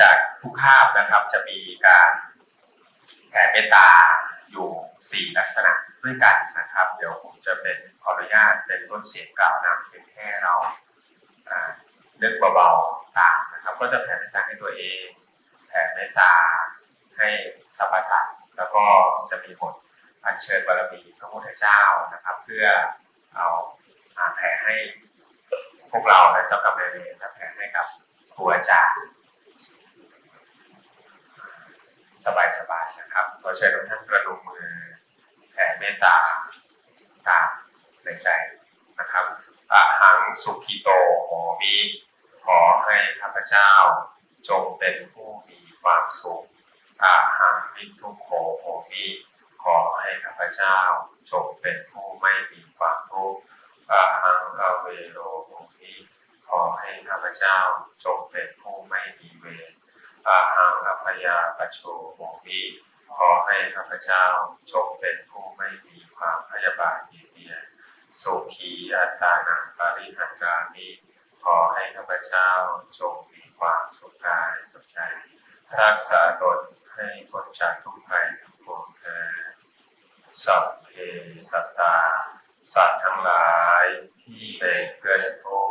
จากทุกภาพนะครับจะมีการแผ่เมตตาอยู่ 4 ลักษณะด้วยกันนะครับ เดี๋ยวผมจะเป็นขออนุญาตเป็นต้นเสียงกล่าวนำเพียงแค่เราอ่านึกเบาๆตามนะครับ ก็จะแผ่เมตตาให้ตัวเอง แผ่เมตตาให้สรรพสัตว์แล้วก็จะมีบทอัญเชิญบารมีพระพุทธเจ้านะครับ เพื่อเอาอ่าแผ่ให้พวกเราและเจ้ากรรมนายเวรและแผ่ให้กับครูอาจารย์ สบายๆนะครับขอเชิญทุกท่านกระดูกมือแผ่เมตตาตามในใจนะครับอะหังสุขิโตโหมิขอให้ข้าพเจ้า จงเป็นผู้มีความสุขอาหังมิทุกโขโหมิขอให้ข้าพเจ้า จงเป็นผู้ไม่มีความทุกข์อาหังอเวโรโหมิขอให้ข้าพเจ้า จงเป็นผู้ไม่มีเวรอาหัง อภยาปโชโหมิขอให้ข้าพเจ้าจงเป็นผู้ไม่มีความพยาบาทเบียดเบียนสุขีอัตานังปริหันกามิขอให้ข้าพเจ้าจงมีความสุขกายสุขใจรักษาตนให้พ้นจากทุกภัยทั้งปวงเถิดสัพเพสัตตาสัตว์ทั้งหลายที่เป็นเพื่อนทุก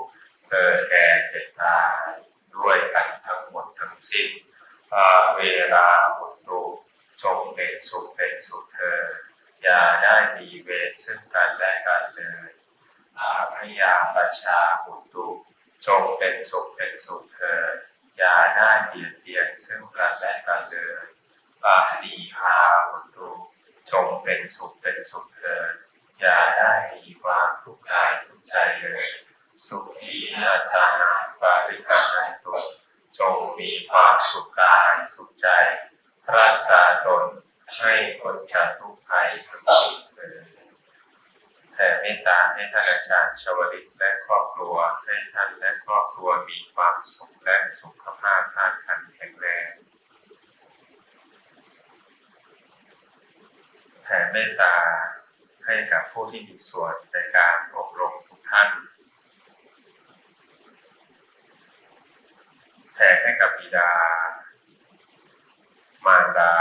เกิดแก่เจ็บตายด้วยกันทั้งหมดทั้งสิ้น อาเวลาหมดตุจงเป็นสุขเป็นสุขเถิดอย่าได้มีเวรซึ่งกันและกันเลยอาพยาประชาหุตุจงเป็นสุขเป็นสุขเถิดอย่าได้เบียดเบียนซึ่งกันและกันเลยปาณีพาหุตุจงเป็นสุขเป็นสุขเถิดอย่าได้มีความทุกข์กายทุกใจเลย สุขีอัตานาปาริหานันตุ จงมีความสุขกายสุขใจ รักษาตนให้พ้นจากทุกภัยทั้งสิ้นเลยแผ่เมตตาให้ท่านอาจารย์ชวลิตและครอบครัวให้ท่านและครอบครัวมีความสุขและสุขภาพท่านขันแข็งแรงแผ่เมตตาให้กับผู้ที่มีส่วนในการอบรมทุกท่าน แผ่ให้กั บิดา มารดา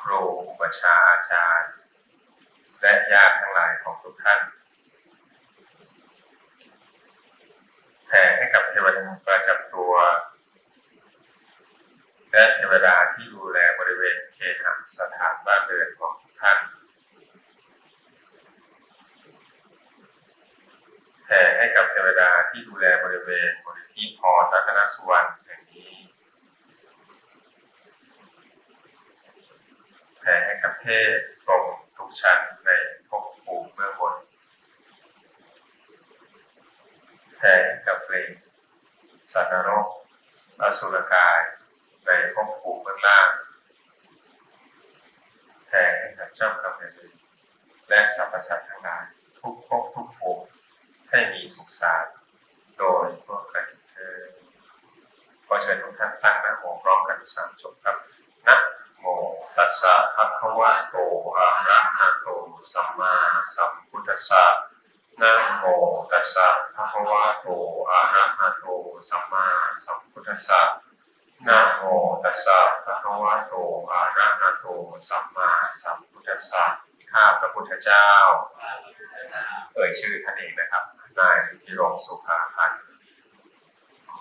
ครูอุปชาอาจารย์ และญาติทั้งหลายของทุกท่านแผ่ให้กับเทวดาประจำตัว และเทวดาที่ดูแลบริเวณเคหสถานบ้านเรือนของทุกท่านแผ่ให้กับเทวดาที่ดูแลบริเวณ ธิพรรัตนสุวรรณแห่งนี้แผ่ให้กับเทพพรหมทุกชั้นในภพภูมิเบื้อบนแผ่ให้กับเปรตสัตว์นรกอสุรกายในภพภูมิเบื้องล่างแผ่ให้กับเจ้ากรรมนายเวรและสรรพสัตว์ทั้งหลายทุกภพทุกภูมิให้มีสุขสันต์โดยทั่วกัน ขอเชิญทุกท่านตั้งนะโมพร้อมกันสามจบครับนะโมตัสสะภะคะวะโตอะระหะโตสัมมาสัมพุทธัสสะนะโมตัสสะภะคะวะโตอะระหะโตสัมมาสัมพุทธัสสะนะโมตัสสะภะคะวะโตอะระหะโตสัมมาสัมพุทธัสสะข้าพระพุทธเจ้า เอ่ยชื่อท่านเองนะครับนายพิรมสุภาพันธ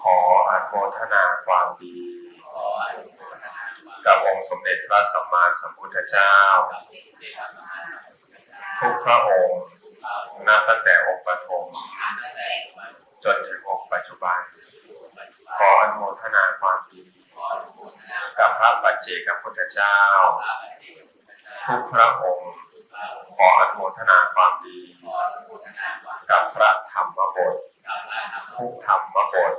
ขออนุโมทนาความดี กับองค์สมเด็จพระสัมมาสัมพุทธเจ้า ทุกพระองค์นับตั้งแต่องค์ปฐมจนถึงองค์ปัจจุบัน ขออนุโมทนาความดี กับพระปัจเจกพุทธเจ้า ทุกพระองค์ขออนุโมทนาความดี กับพระธรรมบททุกธรรมบท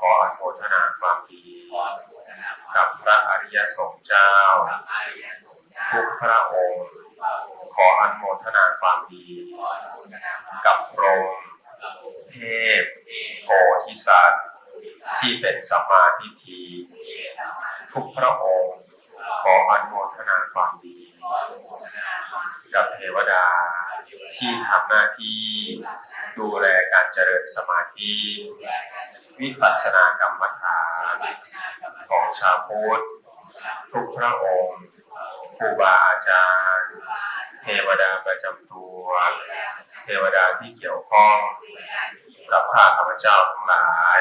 ขออนุโมทนาความดี กับพระอริยสงฆ์เจ้า ทุกพระองค์ ขออนุโมทนาความดี กับพรหมเทพโพธิสัตว์ที่เป็นสัมมาทิฏฐิทุกพระองค์ ขออนุโมทนาความดี กับเทวดาที่ทำหน้าที่ดูแลการเจริญสมาธิ วิปัสสนากรรมฐานของชาวพุทธทุกพระองค์ครูบาอาจารย์ เทวดาประจำตัว เทวดาที่เกี่ยวข้องกับข้าพเจ้าทั้งหลาย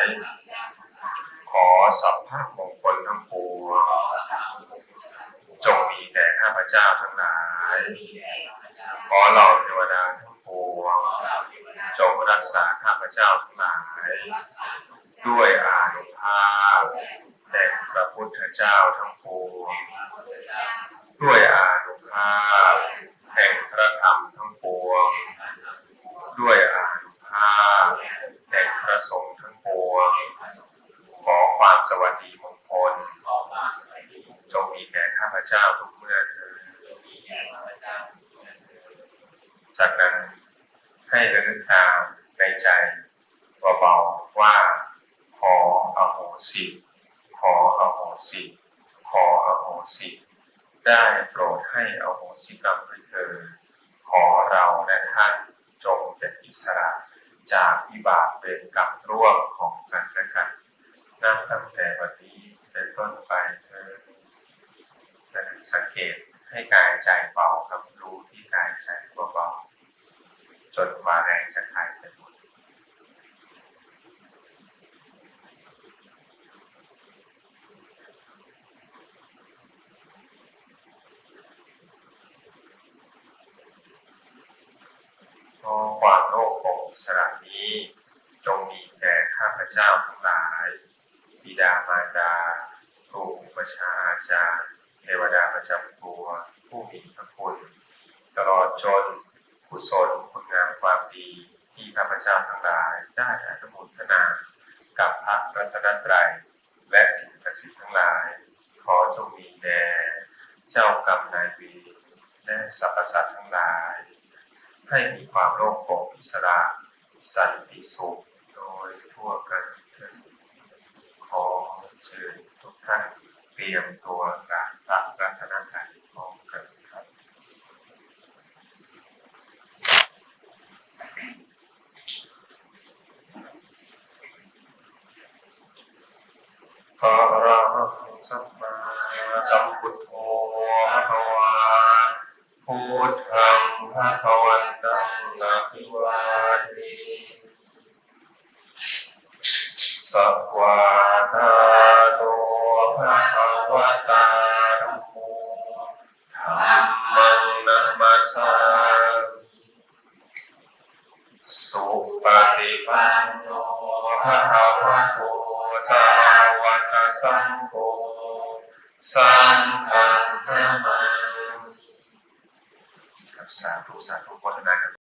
ขอสัพพะมงคลทั้งปวงจงมีแด่ข้าพเจ้าทั้งหลาย ขอเหล่าเทวดาทั้งปวงจงรักษาข้าพเจ้าทั้งหลาย ด้วยอานุภาพแห่งพระพุทธเจ้าทั้งปวงด้วยอานุภาพแห่งพระธรรมทั้งปวง ด้วยอานุภาพแห่งพระสงฆ์ทั้งปวง ขอความสวัสดีมงคลจงมีแก่ข้าพเจ้าทุกเมื่อเถิดจากนั้นให้ระลึกตามในใจเบาๆว่า สิ ขออโหสิ ขออโหสิ ได้โปรดให้อโหสิกรรมด้วยเถิดขอเราและท่านจงเป็นอิสระจากวิบากเวรกรรมร่วมของกันและกันนับตั้งแต่วันนี้เป็นต้นไปเถิดและสังเกตให้กายใจเบากับรู้ที่กายใจเบาๆจนกว่าแรงจายไปหมด ขอ ความโลภของอิสระนี้ จงมีแก่ข้าพเจ้าทั้งหลาย บิดามารดาครูอุปชาอาจารย์เทวดาประจำตัวผู้มีพระคุณ ตลอดจนกุศลคุณงามความดีที่ข้าพเจ้าทั้งหลายได้อนุโมทนา กับพระรัตนตรัยและสิ่งศักดิ์สิทธิ์ทั้งหลาย ขอจงมีแด่เจ้ากรรมนายเวรและสรรพสัตว์ทั้ง ให้มีความโลภโกรธอิสระสันติสุขโดยทั่วกันขอเชิญทุกท่านเตรียมตัวการรับรัตนตรัยพร้อมกันครับ อะระหังสัมมาสัมพุทโธภะคะวาพุทธังภะคะวัน ตังอะภิวาเทสัพวะทาโตภะคะวะตาธัมโมธัมมังนัมมัสสาสุปฏิปันโนภะคะวะโตสาวกสังโฆสังฆังนามาครับสาธุสาธุโมทนากับ